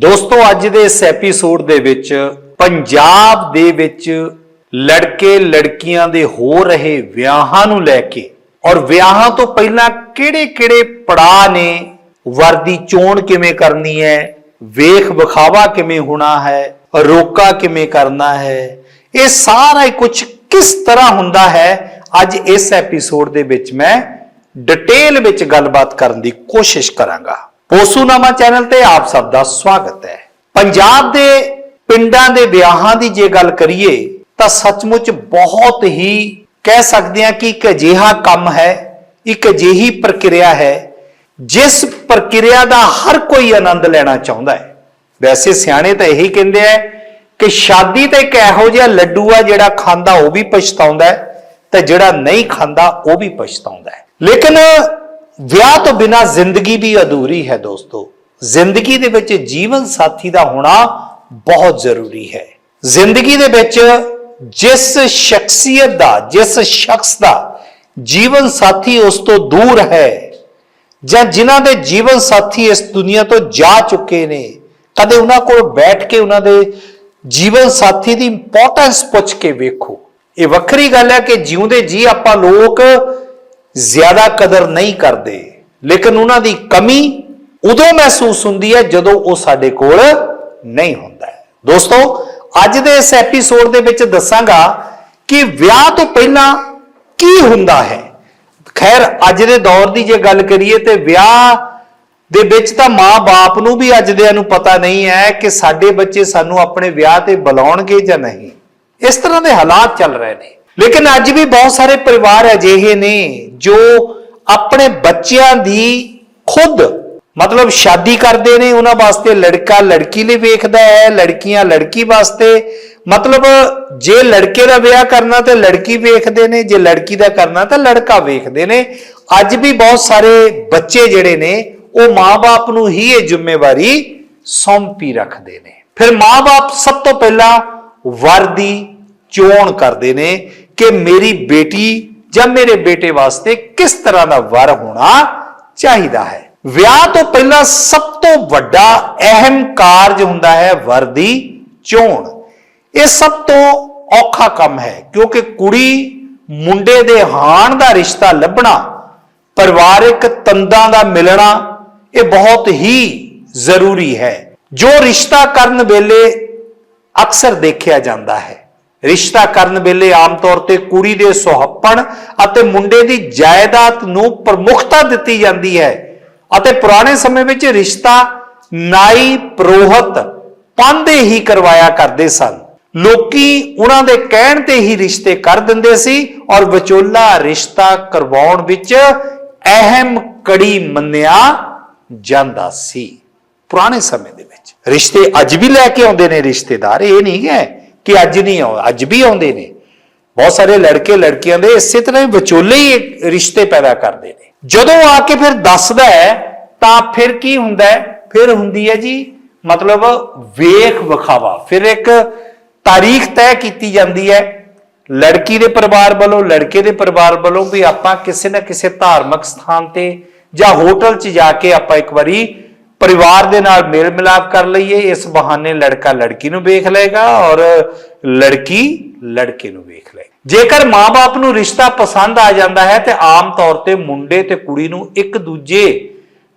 ਦੋਸਤੋ, ਅੱਜ ਦੇ ਇਸ ਐਪੀਸੋਡ ਦੇ ਵਿੱਚ ਪੰਜਾਬ ਦੇ ਵਿੱਚ ਲੜਕੇ ਲੜਕੀਆਂ ਦੇ ਹੋ ਰਹੇ ਵਿਆਹਾਂ ਨੂੰ ਲੈ ਕੇ ਔਰ ਵਿਆਹਾਂ ਤੋਂ ਪਹਿਲਾਂ ਕਿਹੜੇ-ਕਿਹੜੇ ਪੜਾਅ ਨੇ, ਵਰਦੀ ਚੋਣ ਕਿਵੇਂ ਕਰਨੀ ਹੈ, ਵੇਖ ਵਿਖਾਵਾ ਕਿਵੇਂ ਹੋਣਾ ਹੈ, ਰੋਕਾ ਕਿਵੇਂ ਕਰਨਾ ਹੈ, ਇਹ ਸਾਰਾ ਹੀ ਕੁਝ ਕਿਸ ਤਰ੍ਹਾਂ ਹੁੰਦਾ ਹੈ, ਅੱਜ ਇਸ ਐਪੀਸੋਡ ਦੇ ਵਿੱਚ ਮੈਂ ਡਿਟੇਲ ਵਿੱਚ ਗੱਲਬਾਤ ਕਰਨ ਦੀ ਕੋਸ਼ਿਸ਼ ਕਰਾਂਗਾ। ਪੋਸੂਨਾਮਾ ਚੈਨਲ ਤੇ ਆਪ ਸਭ ਦਾ ਸਵਾਗਤ ਹੈ। ਪੰਜਾਬ ਦੇ ਪਿੰਡਾਂ ਦੇ ਵਿਆਹਾਂ ਦੀ ਜੇ ਗੱਲ ਕਰੀਏ, ਤਾਂ ਸੱਚਮੁੱਚ ਬਹੁਤ ਹੀ ਕਹਿ ਸਕਦੇ ਹਾਂ ਕਿ ਇੱਕ ਅਜਿਹਾ ਕੰਮ ਹੈ, ਇੱਕ ਅਜਿਹੀ ਪ੍ਰਕਿਰਿਆ ਹੈ, ਜਿਸ ਪ੍ਰਕਿਰਿਆ ਦਾ ਹਰ ਕੋਈ ਆਨੰਦ ਲੈਣਾ ਚਾਹੁੰਦਾ ਹੈ। ਵੈਸੇ ਸਿਆਣੇ ਤਾਂ ਇਹੀ ਕਹਿੰਦੇ ਆ ਕਿ ਸ਼ਾਦੀ ਤਾਂ ਇੱਕ ਇਹੋ ਜਿਹਾ ਲੱਡੂ ਆ ਜਿਹੜਾ ਖਾਂਦਾ ਉਹ ਵੀ ਪਛਤਾਉਂਦਾ ਹੈ, ਤੇ ਜਿਹੜਾ ਨਹੀਂ ਖਾਂਦਾ ਉਹ ਵੀ ਪਛਤਾਉਂਦਾ ਹੈ। ਲੇਕਿਨ ਵਿਆਹ ਤੋਂ ਬਿਨਾ ਜ਼ਿੰਦਗੀ ਵੀ ਅਧੂਰੀ ਹੈ ਦੋਸਤੋ। ਜ਼ਿੰਦਗੀ ਦੇ ਵਿੱਚ ਜੀਵਨ ਸਾਥੀ ਦਾ ਹੋਣਾ ਬਹੁਤ ਜ਼ਰੂਰੀ ਹੈ। ਜ਼ਿੰਦਗੀ ਦੇ ਵਿੱਚ ਜਿਸ ਸ਼ਖਸੀਅਤ ਦਾ, ਜਿਸ ਸ਼ਖਸ ਦਾ ਜੀਵਨ ਸਾਥੀ ਉਸ ਤੋਂ ਦੂਰ ਹੈ ਜਾਂ ਜਿਨ੍ਹਾਂ ਦੇ ਜੀਵਨ ਸਾਥੀ ਇਸ ਦੁਨੀਆ ਤੋਂ ਜਾ ਚੁੱਕੇ ਨੇ, ਕਦੇ ਉਹਨਾਂ ਕੋਲ ਬੈਠ ਕੇ ਉਹਨਾਂ ਦੇ ਜੀਵਨ ਸਾਥੀ ਦੀ ਇੰਪੋਰਟੈਂਸ ਪੁੱਛ ਕੇ ਵੇਖੋ। ਇਹ ਵੱਖਰੀ ਗੱਲ ਹੈ ਕਿ ਜਿਉਂਦੇ ਜੀ ਆਪਾਂ ਲੋਕ ਜ਼ਿਆਦਾ ਕਦਰ ਨਹੀਂ ਕਰਦੇ, ਲੇਕਿਨ ਉਹਨਾਂ ਦੀ ਕਮੀ ਉਦੋਂ ਮਹਿਸੂਸ ਹੁੰਦੀ ਹੈ ਜਦੋਂ ਉਹ ਸਾਡੇ ਕੋਲ ਨਹੀਂ ਹੁੰਦਾ ਦੋਸਤੋ, ਅੱਜ ਦੇ ਇਸ ਐਪੀਸੋਡ ਦੇ ਵਿੱਚ ਦੱਸਾਂਗਾ ਕਿ ਵਿਆਹ ਤੋਂ ਪਹਿਲਾਂ ਕੀ ਹੁੰਦਾ ਹੈ। ਖੈਰ, ਅੱਜ ਦੇ ਦੌਰ ਦੀ ਜੇ ਗੱਲ ਕਰੀਏ ਤੇ ਵਿਆਹ ਦੇ ਵਿੱਚ ਤਾਂ ਮਾਂ-ਬਾਪ ਨੂੰ ਵੀ ਅੱਜ ਦਿਆਂ ਨੂੰ ਪਤਾ ਨਹੀਂ ਹੈ ਕਿ ਸਾਡੇ ਬੱਚੇ ਸਾਨੂੰ ਆਪਣੇ ਵਿਆਹ ਤੇ ਬੁਲਾਉਣਗੇ ਜਾਂ ਨਹੀਂ। ਇਸ ਤਰ੍ਹਾਂ ਦੇ ਹਾਲਾਤ ਚੱਲ ਰਹੇ ਨੇ। ਲੇਕਿਨ ਅੱਜ ਵੀ ਬਹੁਤ ਸਾਰੇ ਪਰਿਵਾਰ ਅਜਿਹੇ ਨੇ ਜੋ ਆਪਣੇ ਬੱਚਿਆਂ ਦੀ ਖੁਦ, ਮਤਲਬ ਸ਼ਾਦੀ ਕਰਦੇ ਨੇ, ਉਹਨਾਂ ਵਾਸਤੇ ਲੜਕਾ ਲੜਕੀ ਲਈ ਵੇਖਦਾ ਹੈ, ਲੜਕੀਆਂ ਲੜਕੀ ਵਾਸਤੇ, ਮਤਲਬ ਜੇ ਲੜਕੇ ਦਾ ਵਿਆਹ ਕਰਨਾ ਤੇ ਲੜਕੀ ਵੇਖਦੇ ਨੇ, ਜੇ ਲੜਕੀ ਦਾ ਕਰਨਾ ਤਾਂ ਲੜਕਾ ਵੇਖਦੇ ਨੇ। ਅੱਜ ਵੀ ਬਹੁਤ ਸਾਰੇ ਬੱਚੇ ਜਿਹੜੇ ਨੇ, ਉਹ ਮਾਪੇ ਨੂੰ ਹੀ ਇਹ ਜ਼ਿੰਮੇਵਾਰੀ ਸੌਂਪੀ ਰੱਖਦੇ ਨੇ। ਫਿਰ ਮਾਪੇ ਸਭ ਤੋਂ ਪਹਿਲਾਂ ਵਰ ਦੀ ਚੋਣ ਕਰਦੇ ਨੇ ਕਿ ਮੇਰੀ ਬੇਟੀ ਜਾਂ ਮੇਰੇ ਬੇਟੇ ਵਾਸਤੇ ਕਿਸ ਤਰ੍ਹਾਂ ਦਾ ਵਰ ਹੋਣਾ ਚਾਹੀਦਾ ਹੈ? ਵਿਆਹ ਤੋਂ ਪਹਿਲਾਂ ਸਭ ਤੋਂ ਵੱਡਾ ਅਹਿਮ ਕਾਰਜ ਹੁੰਦਾ ਹੈ ਵਰ ਦੀ ਚੋਣ। ਇਹ ਸਭ ਤੋਂ ਔਖਾ ਕੰਮ ਹੈ, ਕਿਉਂਕਿ ਕੁੜੀ ਮੁੰਡੇ ਦੇ ਹਾਣ ਦਾ ਰਿਸ਼ਤਾ ਲੱਭਣਾ, ਪਰਿਵਾਰਿਕ ਤੰਦਾਂ ਦਾ ਮਿਲਣਾ, ਇਹ ਬਹੁਤ ਹੀ ਜ਼ਰੂਰੀ ਹੈ। ਜੋ ਰਿਸ਼ਤਾ ਕਰਨ ਵੇਲੇ ਅਕਸਰ ਦੇਖਿਆ ਜਾਂਦਾ ਹੈ। ਰਿਸ਼ਤਾ ਕਰਨ ਵੇਲੇ ਆਮ ਤੌਰ ਤੇ ਕੁੜੀ ਦੇ ਸੁਹੱਪਣ ਅਤੇ ਮੁੰਡੇ ਦੀ ਜਾਇਦਾਦ ਨੂੰ ਪ੍ਰਮੁਖਤਾ ਦਿੱਤੀ ਜਾਂਦੀ ਹੈ। ਅਤੇ ਪੁਰਾਣੇ ਸਮੇਂ ਵਿੱਚ ਰਿਸ਼ਤਾ ਨਾਈ ਪ੍ਰੋਹਤ ਪਾਂਦੇ ਹੀ ਕਰਵਾਇਆ ਕਰਦੇ ਸਨ। ਲੋਕੀ ਉਹਨਾਂ ਦੇ ਕਹਿਣ ਤੇ ਹੀ ਰਿਸ਼ਤੇ ਕਰ ਦਿੰਦੇ ਸੀ ਔਰ ਵਿਚੋਲਾ ਰਿਸ਼ਤਾ ਕਰਵਾਉਣ ਵਿੱਚ ਅਹਿਮ ਕੜੀ ਮੰਨਿਆ ਜਾਂਦਾ ਸੀ। ਪੁਰਾਣੇ ਸਮੇਂ ਦੇ ਵਿੱਚ ਰਿਸ਼ਤੇ ਅੱਜ ਵੀ ਲੈ ਕੇ ਆਉਂਦੇ ਨੇ, ਰਿਸ਼ਤੇਦਾਰ, ਇਹ ਨਹੀਂ ਹੈ ਕਿ ਅੱਜ ਨਹੀਂ ਆਉਂਦੇ ਅੱਜ ਵੀ ਆਉਂਦੇ ਨੇ। ਬਹੁਤ ਸਾਰੇ ਲੜਕੇ ਲੜਕੀਆਂ ਦੇ ਇਸੇ ਤਰ੍ਹਾਂ ਹੀ ਵਿਚੋਲੇ ਹੀ ਰਿਸ਼ਤੇ ਪੈਦਾ ਕਰਦੇ ਨੇ। ਜਦੋਂ ਆ ਕੇ ਫਿਰ ਦੱਸਦਾ ਹੈ, ਤਾਂ ਫਿਰ ਕੀ ਹੁੰਦਾ ਹੈ? ਫਿਰ ਹੁੰਦੀ ਹੈ ਜੀ, ਮਤਲਬ ਵੇਖ ਵਿਖਾਵਾ। ਫਿਰ ਇੱਕ ਤਾਰੀਖ ਤੈਅ ਕੀਤੀ ਜਾਂਦੀ ਹੈ, ਲੜਕੀ ਦੇ ਪਰਿਵਾਰ ਵੱਲੋਂ, ਲੜਕੇ ਦੇ ਪਰਿਵਾਰ ਵੱਲੋਂ ਵੀ ਆਪਾਂ ਕਿਸੇ ਨਾ ਕਿਸੇ ਧਾਰਮਿਕ ਸਥਾਨ ਤੇ ਜਾਂ ਹੋਟਲ 'ਚ ਜਾ ਕੇ ਆਪਾਂ ਇੱਕ ਵਾਰੀ ਪਰਿਵਾਰ ਦੇ ਨਾਲ ਮੇਲ ਮਿਲਾਪ ਕਰ ਲਈਏ, ਇਸ ਬਹਾਨੇ ਲੜਕਾ ਲੜਕੀ ਨੂੰ ਵੇਖ ਲਏਗਾ ਔਰ ਲੜਕੀ ਲੜਕੇ ਨੂੰ ਵੇਖ ਲਏ। ਜੇਕਰ ਮਾਪੇ ਨੂੰ ਰਿਸ਼ਤਾ ਪਸੰਦ ਆ ਜਾਂਦਾ ਹੈ ਤੇ ਆਮ ਤੌਰ ਤੇ ਮੁੰਡੇ ਤੇ ਕੁੜੀ ਨੂੰ ਇੱਕ ਦੂਜੇ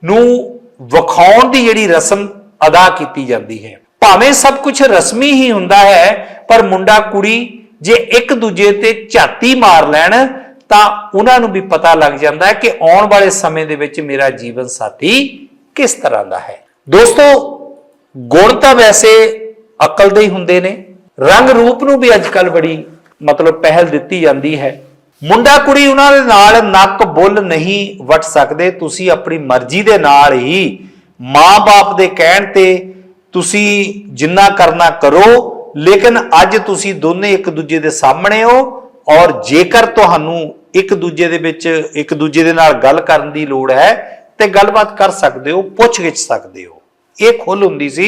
ਨੂੰ ਵਿਖਾਉਣ ਦੀ ਜਿਹੜੀ ਰਸਮ ਅਦਾ ਕੀਤੀ ਜਾਂਦੀ ਹੈ। ਭਾਵੇਂ ਸਭ ਕੁਝ ਰਸਮੀ ਹੀ ਹੁੰਦਾ ਹੈ, ਪਰ ਮੁੰਡਾ ਕੁੜੀ ਜੇ ਇੱਕ ਦੂਜੇ ਤੇ ਝਾਤੀ ਮਾਰ ਲੈਣ ਤਾਂ ਉਹਨਾਂ ਨੂੰ ਵੀ ਪਤਾ ਲੱਗ ਜਾਂਦਾ ਹੈ ਕਿ ਆਉਣ ਵਾਲੇ ਸਮੇਂ ਦੇ ਵਿੱਚ ਮੇਰਾ ਜੀਵਨ ਸਾਥੀ ਕਿਸ ਤਰ੍ਹਾਂ ਦਾ ਹੈ? ਦੋਸਤੋ, ਗੁਣ ਤਾਂ ਵੈਸੇ ਅਕਲ ਦੇ ਹੀ ਹੁੰਦੇ ਨੇ। ਰੰਗ ਰੂਪ ਨੂੰ ਵੀ ਅੱਜਕੱਲ ਬੜੀ ਮਤਲਬ ਪਹਿਲ ਦਿੱਤੀ ਜਾਂਦੀ ਹੈ। ਮੁੰਡਾ ਕੁੜੀ ਉਹਨਾਂ ਦੇ ਨਾਲ ਨੱਕ ਬੁੱਲ ਨਹੀਂ ਵਟ ਸਕਦੇ, ਤੁਸੀਂ ਆਪਣੀ ਮਰਜ਼ੀ ਦੇ ਨਾਲ ਹੀ ਮਾਂ-ਬਾਪ ਦੇ ਕਹਿਣ ਤੇ ਤੁਸੀਂ ਜਿੰਨਾ ਕਰਨਾ ਕਰੋ, ਲੇਕਿਨ ਅੱਜ ਤੁਸੀਂ ਦੋਨੇ ਇੱਕ ਦੂਜੇ ਦੇ ਸਾਹਮਣੇ ਹੋ ਔਰ ਜੇਕਰ ਤੁਹਾਨੂੰ ਇੱਕ ਦੂਜੇ ਦੇ ਵਿੱਚ ਇੱਕ ਦੂਜੇ ਦੇ ਨਾਲ ਗੱਲ ਕਰਨ ਦੀ ਲੋੜ ਹੈ ਤੇ ਗੱਲਬਾਤ ਕਰ ਸਕਦੇ ਹੋ ਪੁੱਛ ਗਿੱਛ ਸਕਦੇ ਹੋ। ਇਹ ਖੁੱਲ ਹੁੰਦੀ ਸੀ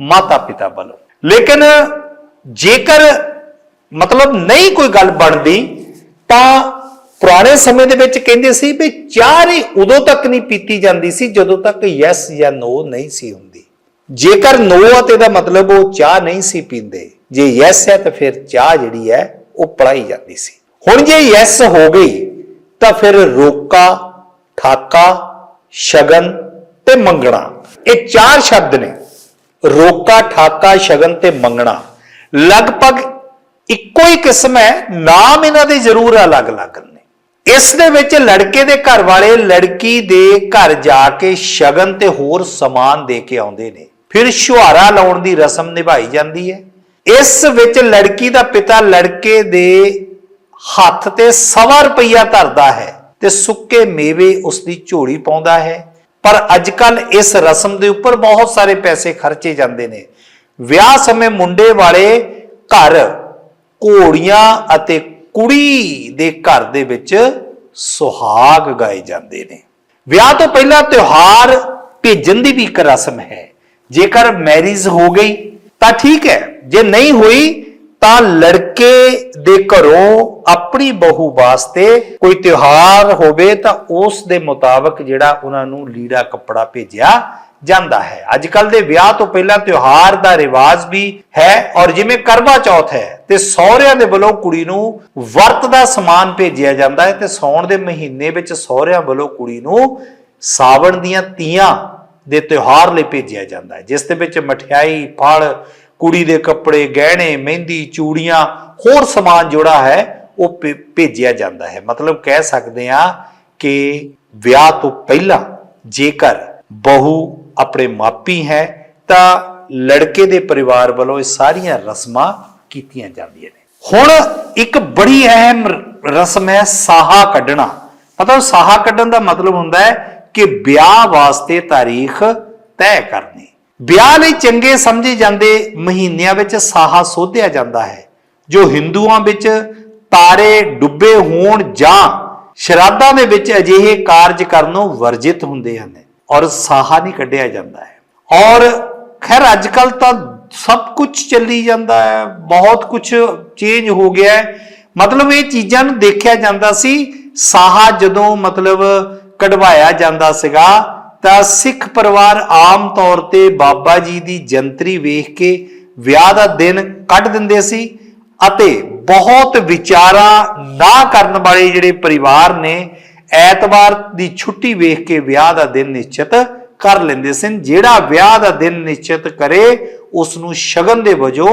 ਮਾਤਾ ਪਿਤਾ ਵੱਲੋਂ। ਲੇਕਿਨ ਜੇਕਰ ਮਤਲਬ ਨਹੀਂ ਕੋਈ ਗੱਲ ਬਣਦੀ, ਤਾਂ ਪੁਰਾਣੇ ਸਮੇਂ ਦੇ ਵਿੱਚ ਕਹਿੰਦੇ ਸੀ ਵੀ ਚਾਹ ਹੀ ਉਦੋਂ ਤੱਕ ਨਹੀਂ ਪੀਤੀ ਜਾਂਦੀ ਸੀ, ਜਦੋਂ ਤੱਕ ਯੈਸ ਜਾਂ ਨੋ ਨਹੀਂ ਸੀ ਹੁੰਦੀ। ਜੇਕਰ ਨੋ ਆ ਤੇ ਦਾ ਮਤਲਬ ਉਹ ਚਾਹ ਨਹੀਂ ਸੀ ਪੀਂਦੇ। ਜੇ ਯੈਸ ਹੈ ਤਾਂ ਫਿਰ ਚਾਹ ਜਿਹੜੀ ਹੈ ਉਹ ਪੜਾਈ ਜਾਂਦੀ ਸੀ। ਹੁਣ ਜੇ ਯੈਸ ਹੋ ਗਈ, ਤਾਂ ਫਿਰ ਰੋਕਾ, ਠਾਕਾ ਸ਼ਗਨ ਤੇ ਮੰਗਣਾ। ਇਹ ਚਾਰ ਸ਼ਬਦ ਨੇ। ਰੋਕਾ, ਠਾਕਾ, ਸ਼ਗਨ ਤੇ ਮੰਗਣਾ। ਲਗਭਗ ਇੱਕੋ ਹੀ ਕਿਸਮ ਹੈ। ਨਾਮ ਇਹਨਾਂ ਦੇ ਜ਼ਰੂਰ ਅਲੱਗ-ਅਲੱਗ ਨੇ। ਇਸ ਦੇ ਵਿੱਚ ਲੜਕੇ ਦੇ ਘਰ ਵਾਲੇ ਲੜਕੀ ਦੇ ਘਰ ਜਾ ਕੇ ਸ਼ਗਨ ਤੇ ਹੋਰ ਸਮਾਨ ਦੇ ਕੇ ਆਉਂਦੇ ਨੇ। ਫਿਰ ਛੁਹਾਰਾ ਲਾਉਣ ਦੀ ਰਸਮ ਨਿਭਾਈ ਜਾਂਦੀ ਹੈ। ਇਸ ਵਿੱਚ ਲੜਕੀ ਦਾ ਪਿਤਾ ਲੜਕੇ ਦੇ ਹੱਥ ਤੇ ਸਵਾ ਰੁਪਈਆ ਧਰਦਾ ਹੈ। ਤੇ ਸੁੱਕੇ ਮੇਵੇ ਉਸ ਦੀ ਝੋਲੀ ਪਾਉਂਦਾ ਹੈ। ਪਰ ਅੱਜ ਕੱਲ ਇਸ ਰਸਮ ਦੇ ਉੱਪਰ ਬਹੁਤ ਸਾਰੇ ਪੈਸੇ ਖਰਚੇ ਜਾਂਦੇ ਨੇ। ਵਿਆਹ ਸਮੇਂ ਮੁੰਡੇ ਵਾਲੇ ਘਰ ਘੋੜੀਆਂ ਅਤੇ ਕੁੜੀ ਦੇ ਘਰ ਦੇ ਵਿੱਚ ਸੁਹਾਗ ਗਾਏ ਜਾਂਦੇ ਨੇ। ਵਿਆਹ ਤੋਂ ਪਹਿਲਾਂ ਤਿਉਹਾਰ ਭੇਜਣ ਦੀ ਵੀ ਇੱਕ ਰਸਮ ਹੈ। ਜੇਕਰ ਮੈਰਿਜ ਹੋ ਗਈ ਤਾਂ ਠੀਕ ਹੈ। ਜੇ ਨਹੀਂ ਹੋਈ ਤਾਂ ਲੜ ਲੜਕੇ ਦੇ ਘਰੋਂ ਆਪਣੀ ਬਹੂ ਵਾਸਤੇ ਕੋਈ ਤਿਉਹਾਰ ਹੋਵੇ ਤਾਂ ਉਸ ਦੇ ਮੁਤਾਬਕ ਜਿਹੜਾ ਉਹਨਾਂ ਨੂੰ ਲੀੜਾ ਕੱਪੜਾ ਭੇਜਿਆ ਜਾਂਦਾ ਹੈ। ਅੱਜ ਕੱਲ ਦੇ ਵਿਆਹ ਤੋਂ ਪਹਿਲਾਂ ਤਿਉਹਾਰ ਦਾ ਰਿਵਾਜ ਵੀ ਹੈ ਔਰ ਜਿਵੇਂ ਕਰਵਾ ਚੌਥ ਹੈ ਤੇ ਸਹੁਰਿਆਂ ਦੇ ਵੱਲੋਂ ਕੁੜੀ ਨੂੰ ਵਰਤ ਦਾ ਸਮਾਨ ਭੇਜਿਆ ਜਾਂਦਾ ਹੈ ਤੇ ਸੌਣ ਦੇ ਮਹੀਨੇ ਵਿੱਚ ਸਹੁਰਿਆਂ ਵੱਲੋਂ ਕੁੜੀ ਨੂੰ ਸਾਵਣ ਦੀਆਂ ਤੀਆਂ ਦੇ ਤਿਉਹਾਰ ਲਈ ਭੇਜਿਆ ਜਾਂਦਾ ਹੈ, ਜਿਸ ਦੇ ਵਿੱਚ ਮਠਿਆਈ, ਫਲ ਕੁੜੀ ਦੇ ਕੱਪੜੇ, ਗਹਿਣੇ, ਮਹਿੰਦੀ, ਚੂੜੀਆਂ, ਹੋਰ ਸਮਾਨ ਜਿਹੜਾ ਹੈ, ਉਹ ਭੇ- ਭੇਜਿਆ ਜਾਂਦਾ ਹੈ। ਮਤਲਬ ਕਹਿ ਸਕਦੇ ਆ ਕਿ ਵਿਆਹ ਤੋਂ ਪਹਿਲਾਂ ਜੇਕਰ ਬਹੂ ਆਪਣੇ ਮਾਪੀ ਹੈ, ਤਾਂ ਲੜਕੇ ਦੇ ਪਰਿਵਾਰ ਵੱਲੋਂ ਇਹ ਸਾਰੀਆਂ ਰਸਮਾਂ ਕੀਤੀਆਂ ਜਾਂਦੀਆਂ ਨੇ। ਹੁਣ ਇੱਕ ਬੜੀ ਅਹਿਮ ਰਸਮ ਹੈ ਸਾਹਾ ਕੱਢਣਾ। ਮਤਲਬ ਸਾਹਾ ਕੱਢਣ ਦਾ ਮਤਲਬ ਹੁੰਦਾ ਹੈ ਕਿ ਵਿਆਹ ਵਾਸਤੇ ਤਾਰੀਖ ਤੈਅ ਕਰਨੀ। ਵਿਆਹ ਲਈ ਚੰਗੇ ਸਮਝੇ ਜਾਂਦੇ ਮਹੀਨਿਆਂ ਵਿੱਚ ਸਾਹਾ ਸੋਧਿਆ ਜਾਂਦਾ ਹੈ, ਜੋ ਹਿੰਦੂਆਂ ਵਿੱਚ ਤਾਰੇ ਡੁੱਬੇ ਹੋਣ ਜਾਂ ਸ਼ਰਾਧਾਂ ਦੇ ਵਿੱਚ ਅਜਿਹੇ ਕਾਰਜ ਕਰਨੋਂ ਵਰਜਿਤ ਹੁੰਦੇ ਹਨ ਔਰ ਸਾਹਾ ਨਹੀਂ ਕੱਢਿਆ ਜਾਂਦਾ ਹੈ। ਔਰ ਖੈਰ ਅੱਜ ਕੱਲ ਤਾਂ ਸਭ ਕੁਝ ਚੱਲੀ ਜਾਂਦਾ ਹੈ, ਬਹੁਤ ਕੁਝ ਚੇਂਜ ਹੋ ਗਿਆ ਹੈ। ਮਤਲਬ ਇਹ ਚੀਜ਼ਾਂ ਨੂੰ ਦੇਖਿਆ ਜਾਂਦਾ ਸੀ, ਸਾਹਾ ਜਦੋਂ ਮਤਲਬ ਕਢਵਾਇਆ ਜਾਂਦਾ ਸੀਗਾ ਤਾਂ ਸਿੱਖ ਪਰਿਵਾਰ ਆਮ ਤੌਰ ਤੇ ਬਾਬਾ ਜੀ ਦੀ ਜੰਤਰੀ ਵੇਖ ਕੇ ਵਿਆਹ ਦਾ ਦਿਨ ਕੱਢ ਦਿੰਦੇ ਸੀ ਅਤੇ ਬਹੁਤ ਵਿਚਾਰਾਂ ਨਾ ਕਰਨ ਵਾਲੇ ਜਿਹੜੇ ਪਰਿਵਾਰ ਨੇ, ਐਤਵਾਰ ਦੀ ਛੁੱਟੀ ਵੇਖ ਕੇ ਵਿਆਹ ਦਾ ਦਿਨ ਨਿਸ਼ਚਿਤ ਕਰ ਲੈਂਦੇ ਸਨ। ਜਿਹੜਾ ਵਿਆਹ ਦਾ ਦਿਨ ਨਿਸ਼ਚਿਤ ਕਰੇ ਉਸ ਨੂੰ ਸ਼ਗਨ ਦੇ ਵਜੋਂ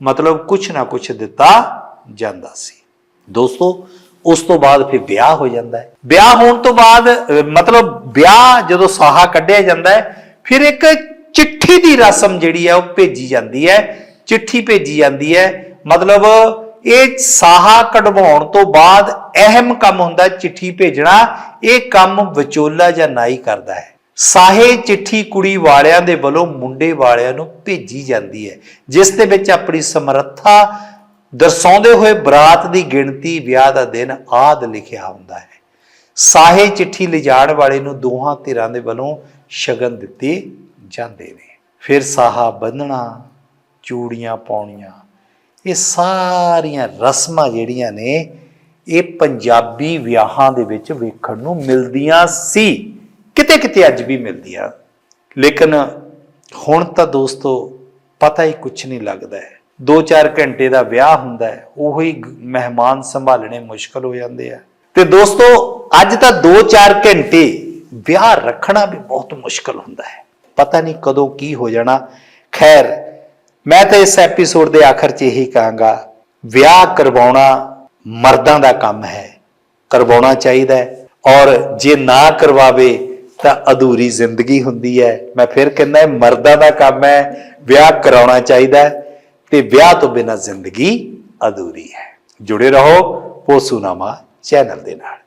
ਮਤਲਬ ਕੁਝ ਨਾ ਕੁਝ ਦਿੱਤਾ ਜਾਂਦਾ ਸੀ। ਦੋਸਤੋ ਉਸ ਤੋਂ ਬਾਅਦ ਫਿਰ ਵਿਆਹ ਹੋ ਜਾਂਦਾ ਹੈ। ਵਿਆਹ ਹੋਣ ਤੋਂ ਬਾਅਦ ਮਤਲਬ ਵਿਆਹ ਜਦੋਂ ਸਾਹਾ ਕੱਢਿਆ ਜਾਂਦਾ ਹੈ, ਫਿਰ ਇੱਕ ਚਿੱਠੀ ਦੀ ਰਸਮ ਜਿਹੜੀ ਹੈ ਉਹ ਭੇਜੀ ਜਾਂਦੀ ਹੈ। ਚਿੱਠੀ ਭੇਜੀ ਜਾਂਦੀ ਹੈ। ਮਤਲਬ ਇਹ ਸਾਹਾ ਕਢਵਾਉਣ ਤੋਂ ਬਾਅਦ ਅਹਿਮ ਕੰਮ ਹੁੰਦਾ ਚਿੱਠੀ ਭੇਜਣਾ। ਇਹ ਕੰਮ ਵਿਚੋਲਾ ਜਾਂ ਨਾਈ ਕਰਦਾ ਹੈ। ਸਾਹੇ ਚਿੱਠੀ ਕੁੜੀ ਵਾਲਿਆਂ ਦੇ ਵੱਲੋਂ ਮੁੰਡੇ ਵਾਲਿਆਂ ਨੂੰ ਭੇਜੀ ਜਾਂਦੀ ਹੈ, ਜਿਸ ਦੇ ਵਿੱਚ ਆਪਣੀ ਸਮਰੱਥਾ ਦਰਸਾਉਂਦੇ ਹੋਏ ਬਰਾਤ ਦੀ ਗਿਣਤੀ ਵਿਆਹ ਦਾ ਦਿਨ ਆਦ ਲਿਖਿਆ ਹੁੰਦਾ ਹੈ। ਸਾਹੇ ਚਿੱਠੀ ਲਿਜਾਣ ਵਾਲੇ ਨੂੰ ਦੋਹਾਂ ਧਿਰਾਂ ਦੇ ਵੱਲੋਂ ਸ਼ਗਨ ਦਿੱਤੇ ਜਾਂਦੇ ਨੇ। ਫਿਰ ਸਾਹਾ ਬੰਨਣਾ ਚੂੜੀਆਂ ਪਾਉਣੀਆਂ, ਇਹ ਸਾਰੀਆਂ ਰਸਮਾਂ ਜਿਹੜੀਆਂ ਨੇ, ਇਹ ਪੰਜਾਬੀ ਵਿਆਹਾਂ ਦੇ ਵਿੱਚ ਵੇਖਣ ਨੂੰ ਮਿਲਦੀਆਂ ਸੀ। ਕਿਤੇ ਕਿਤੇ ਅੱਜ ਵੀ ਮਿਲਦੀਆਂ। ਲੇਕਿਨ ਹੁਣ ਤਾਂ ਦੋਸਤੋ ਪਤਾ ਹੀ ਕੁਝ ਨਹੀਂ ਲੱਗਦਾ ਹੈ। 2-4 ਘੰਟੇ ਦਾ ਵਿਆਹ ਹੁੰਦਾ ਹੈ, ਉਹੀ ਮਹਿਮਾਨ ਸੰਭਾਲਣੇ ਮੁਸ਼ਕਲ ਹੋ ਜਾਂਦੇ ਆ। ਤੇ ਦੋਸਤੋ, ਅੱਜ ਤਾਂ 2-4 ਘੰਟੇ ਵਿਆਹ ਰੱਖਣਾ ਵੀ ਬਹੁਤ ਮੁਸ਼ਕਲ ਹੁੰਦਾ ਹੈ। ਪਤਾ ਨਹੀਂ ਕਦੋਂ ਕੀ ਹੋ ਜਾਣਾ। ਖੈਰ, ਮੈਂ ਤਾਂ ਇਸ ਐਪੀਸੋਡ ਦੇ ਆਖਰ 'ਚ ਇਹੀ ਕਹਾਂਗਾ, ਵਿਆਹ ਕਰਵਾਉਣਾ ਮਰਦਾਂ ਦਾ ਕੰਮ ਹੈ, ਕਰਵਾਉਣਾ ਚਾਹੀਦਾ ਹੈ। ਔਰ ਜੇ ਨਾ ਕਰਵਾਵੇ ਤਾਂ ਅਧੂਰੀ ਜ਼ਿੰਦਗੀ ਹੁੰਦੀ ਹੈ। ਮੈਂ ਫਿਰ ਕਹਿੰਦਾ ਮਰਦਾਂ ਦਾ ਕੰਮ ਹੈ, ਵਿਆਹ ਕਰਾਉਣਾ ਚਾਹੀਦਾ ਹੈ। ਤੇ ਵਿਆਹ ਤੋਂ ਬਿਨਾਂ ਜ਼ਿੰਦਗੀ ਅਧੂਰੀ ਹੈ। ਜੁੜੇ ਰਹੋ ਪੋਸੂਨਾਮਾ ਚੈਨਲ ਦੇ ਨਾਲ।